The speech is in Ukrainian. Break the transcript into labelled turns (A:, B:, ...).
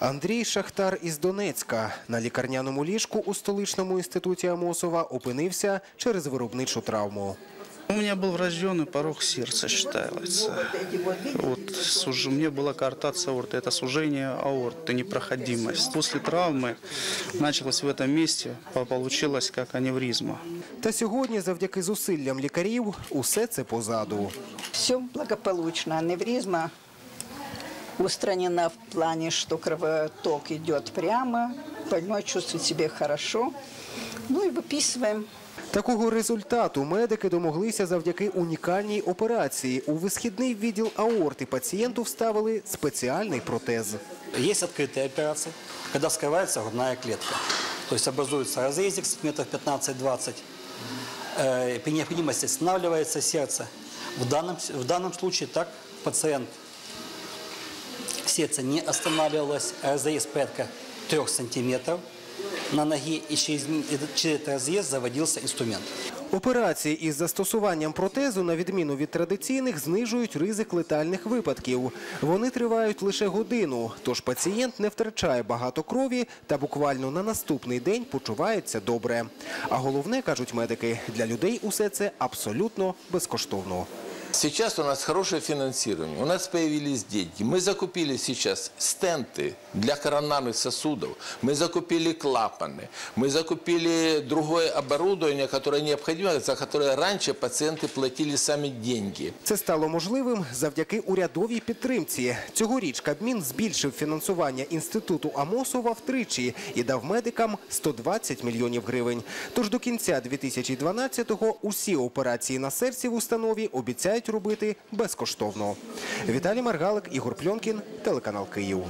A: Андрій Шахтар із Донецька на лікарняному ліжку у столичному інституті Амосова опинився через виробничу травму.
B: У меня был врожденный порог сердца, считается. Вот, суж- у меня была коартация аорты, это сужение аорты, непроходимость. После травмы началось в этом месте, по- получилось как аневризма.
A: Та сьогодні, завдяки зусиллям лікарів, усе це позаду.
C: Все благополучно. Аневризма устранена в плане, что кровоток идет прямо, больной чувствует себя хорошо. Ну и выписываем.
A: Такого результату медики домоглися завдяки унікальній операції. У висхідний відділ аорти пацієнту вставили спеціальний протез.
D: Есть открытые операции, когда вскрывается грудная клетка. То есть образуется разрезик сантиметров 15-20. Э, При необходимости останавливается сердце. В данном, с- в данном случае так пациент сердце не останавливалось, разрез порядка 3 сантиметров на ноге, и через, через этот разрез заводился инструмент.
A: Операції із застосуванням протезу, на відміну від традиційних, знижують ризик летальних випадків. Вони тривають лише годину, тож пацієнт не втрачає багато крові та буквально на наступний день почувається добре. А головне, кажуть медики, для людей усе це абсолютно безкоштовно.
E: Сейчас у нас хорошее финансирование, у нас появились деньги. Мы закупили сейчас стенты для коронарных сосудов, мы закупили клапаны, мы закупили другое оборудование, которое необходимо, за которое раньше пациенты платили сами деньги.
A: Це стало можливим завдяки урядовій підтримці. Цьогоріч Кабмін збільшив фінансування інституту Амосова втричі і дав медикам 120 мільйонів гривень. Тож до кінця 2012-го усі операції на серці в установі обіцяють робити безкоштовно. Віталій Маргалик, Ігор Пльонкін, телеканал Київ.